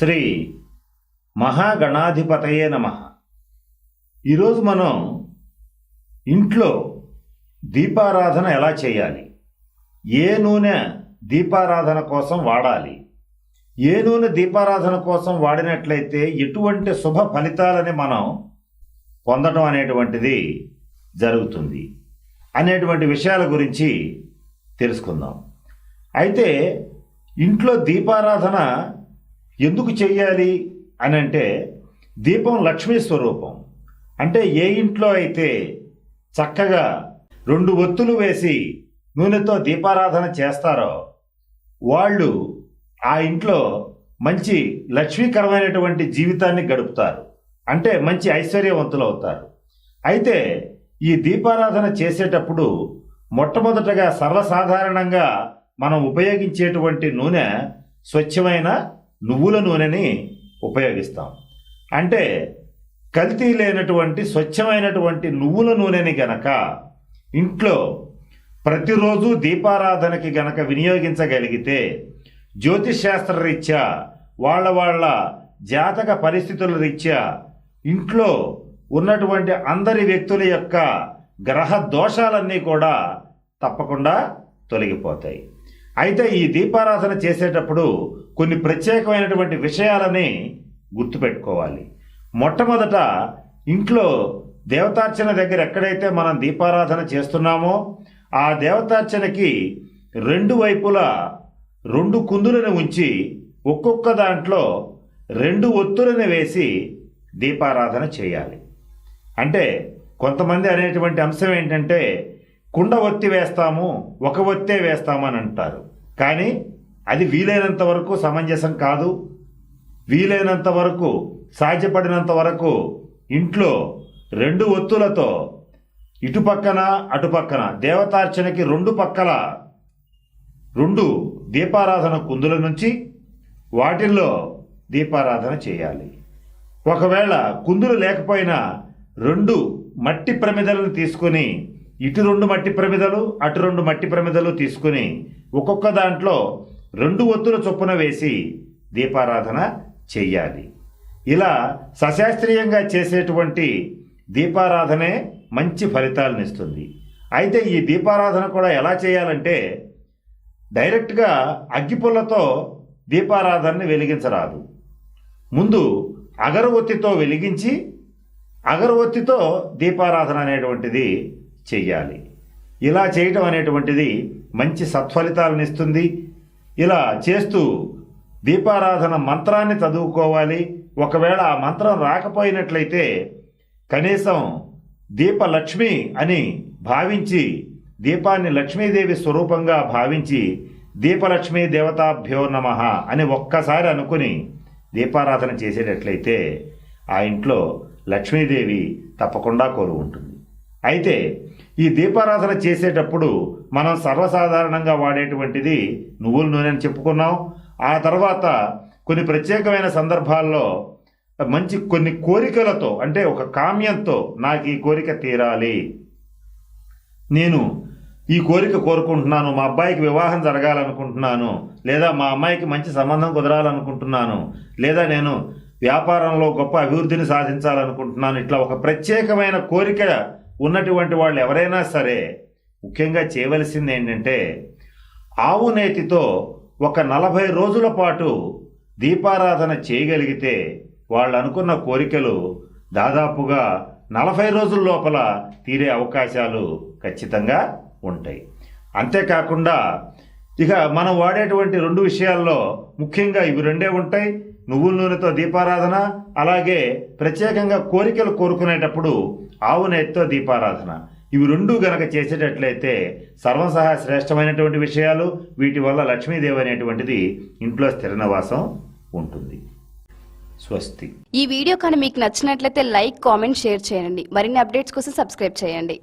శ్రీ మహాగణాధిపతయే నమ. ఈరోజు మనం ఇంట్లో దీపారాధన ఎలా చేయాలి? ఏ నూనె దీపారాధన కోసం వాడాలి? ఏ నూనె దీపారాధన కోసం వాడినట్లయితే ఎటువంటి శుభ ఫలితాలని మనం పొందడం అనేటువంటిది జరుగుతుంది అనేటువంటి విషయాల గురించి తెలుసుకుందాం. అయితే ఇంట్లో దీపారాధన ఎందుకు చేయాలి అని అంటే దీపం లక్ష్మీ స్వరూపం. అంటే ఏ ఇంట్లో అయితే చక్కగా రెండు ఒత్తులు వేసి నూనెతో దీపారాధన చేస్తారో వాళ్ళు ఆ ఇంట్లో మంచి లక్ష్మీకరమైనటువంటి జీవితాన్ని గడుపుతారు. అంటే మంచి ఐశ్వర్యవంతులు అవుతారు అయితే ఈ దీపారాధన చేసేటప్పుడు మొట్టమొదటగా సర్వసాధారణంగా మనం ఉపయోగించేటువంటి నూనె స్వచ్ఛమైన నువ్వుల నూనెని ఉపయోగిస్తాం. అంటే కల్తీ లేనటువంటి స్వచ్ఛమైనటువంటి నువ్వుల నూనెని గనక ఇంట్లో ప్రతిరోజు దీపారాధనకి గనక వినియోగించగలిగితే జ్యోతిష్శాస్త్ర రీత్యా వాళ్ళ వాళ్ళ జాతక పరిస్థితుల రీత్యా ఇంట్లో ఉన్నటువంటి అందరి వ్యక్తుల యొక్క గ్రహ దోషాలన్నీ కూడా తప్పకుండా తొలగిపోతాయి. అయితే ఈ దీపారాధన చేసేటప్పుడు కొన్ని ప్రత్యేకమైనటువంటి విషయాలని గుర్తుపెట్టుకోవాలి. మొట్టమొదట ఇంట్లో దేవతార్చన దగ్గర ఎక్కడైతే మనం దీపారాధన చేస్తున్నామో ఆ దేవతార్చనకి రెండు వైపులా రెండు కుందులను ఉంచి ఒక్కొక్క దాంట్లో రెండు ఒత్తులను వేసి దీపారాధన చేయాలి. అంటే కొంతమంది అనేటువంటి అంశం ఏంటంటే కుండ ఒత్తి వేస్తాము ఒక ఒత్తే వేస్తామని అంటారు. కానీ అది వీలైనంత వరకు సమంజసం కాదు. వీలైనంత వరకు సాధ్యపడినంత వరకు ఇంట్లో రెండు ఒత్తులతో ఇటుపక్కన అటుపక్కన దేవతార్చనకి రెండు పక్కల రెండు దీపారాధన కుందుల నుంచి వాటిల్లో దీపారాధన చేయాలి. ఒకవేళ కుందులు లేకపోయినా రెండు మట్టి ప్రమిదలను తీసుకొని ఇటు రెండు మట్టి ప్రమిదలు అటు రెండు మట్టి ప్రమిదలు తీసుకుని ఒక్కొక్క దాంట్లో రెండు ఒత్తుల చొప్పున వేసి దీపారాధన చెయ్యాలి. ఇలా సశాస్త్రీయంగా చేసేటువంటి దీపారాధనే మంచి ఫలితాలను ఇస్తుంది. అయితే ఈ దీపారాధన కూడా ఎలా చేయాలంటే డైరెక్ట్గా అగ్గిపుల్లతో దీపారాధనని వెలిగించరాదు. ముందు అగరవత్తితో వెలిగించి అగరవత్తితో దీపారాధన అనేటువంటిది చెయ్యాలి. ఇలా చేయటం అనేటువంటిది మంచి సత్ఫలితాలను ఇస్తుంది. ఇలా చేస్తూ దీపారాధన మంత్రాన్ని చదువుకోవాలి. ఒకవేళ ఆ మంత్రం రాకపోయినట్లయితే కనీసం దీపలక్ష్మి అని భావించి దీపాన్ని లక్ష్మీదేవి స్వరూపంగా భావించి దీపలక్ష్మీ దేవతాభ్యో నమ అని ఒక్కసారి అనుకుని దీపారాధన చేసేటట్లయితే ఆ ఇంట్లో లక్ష్మీదేవి తప్పకుండా కోరు ఉంటుంది అయితే ఈ దీపారాధన చేసేటప్పుడు మనం సర్వసాధారణంగా వాడేటువంటిది నువ్వుల నూనె అని చెప్పుకున్నాం. ఆ తర్వాత కొన్ని ప్రత్యేకమైన సందర్భాల్లో మంచి కొన్ని కోరికలతో అంటే ఒక కామ్యంతో నాకు ఈ కోరిక తీరాలి. నేను ఈ కోరిక కోరుకుంటున్నాను మా అబ్బాయికి వివాహం జరగాలనుకుంటున్నాను లేదా మా అమ్మాయికి మంచి సంబంధం కుదరాలనుకుంటున్నాను లేదా నేను వ్యాపారంలో గొప్ప అభివృద్ధిని సాధించాలనుకుంటున్నాను ఇట్లా ఒక ప్రత్యేకమైన కోరిక ఉన్నటువంటి వాళ్ళు ఎవరైనా సరే ముఖ్యంగా చేయవలసింది ఏంటంటే ఆవు నేతితో ఒక నలభై రోజుల పాటు దీపారాధన చేయగలిగితే వాళ్ళు అనుకున్న కోరికలు దాదాపుగా నలభై రోజుల లోపల తీరే అవకాశాలు ఖచ్చితంగా ఉంటాయి. అంతేకాకుండా ఇక మనం వాడేటువంటి రెండు విషయాల్లో ముఖ్యంగా ఇవి రెండే ఉంటాయి. నువ్వుల నూనెతో దీపారాధన అలాగే ప్రత్యేకంగా కోరికలు కోరుకునేటప్పుడు ఆవు నెయ్యితో దీపారాధన. ఇవి రెండు గనక చేసేటట్లయితే సర్వసహా శ్రేష్టమైనటువంటి విషయాలు వీటి వల్ల లక్ష్మీదేవి అనేటువంటిది ఇంట్లో స్థిర నివాసం ఉంటుంది. స్వస్తి. ఈ వీడియో కానీ మీకు నచ్చినట్లయితే లైక్ కామెంట్ షేర్ చేయండి. మరిన్ని అప్డేట్స్ కోసం సబ్స్క్రైబ్ చేయండి.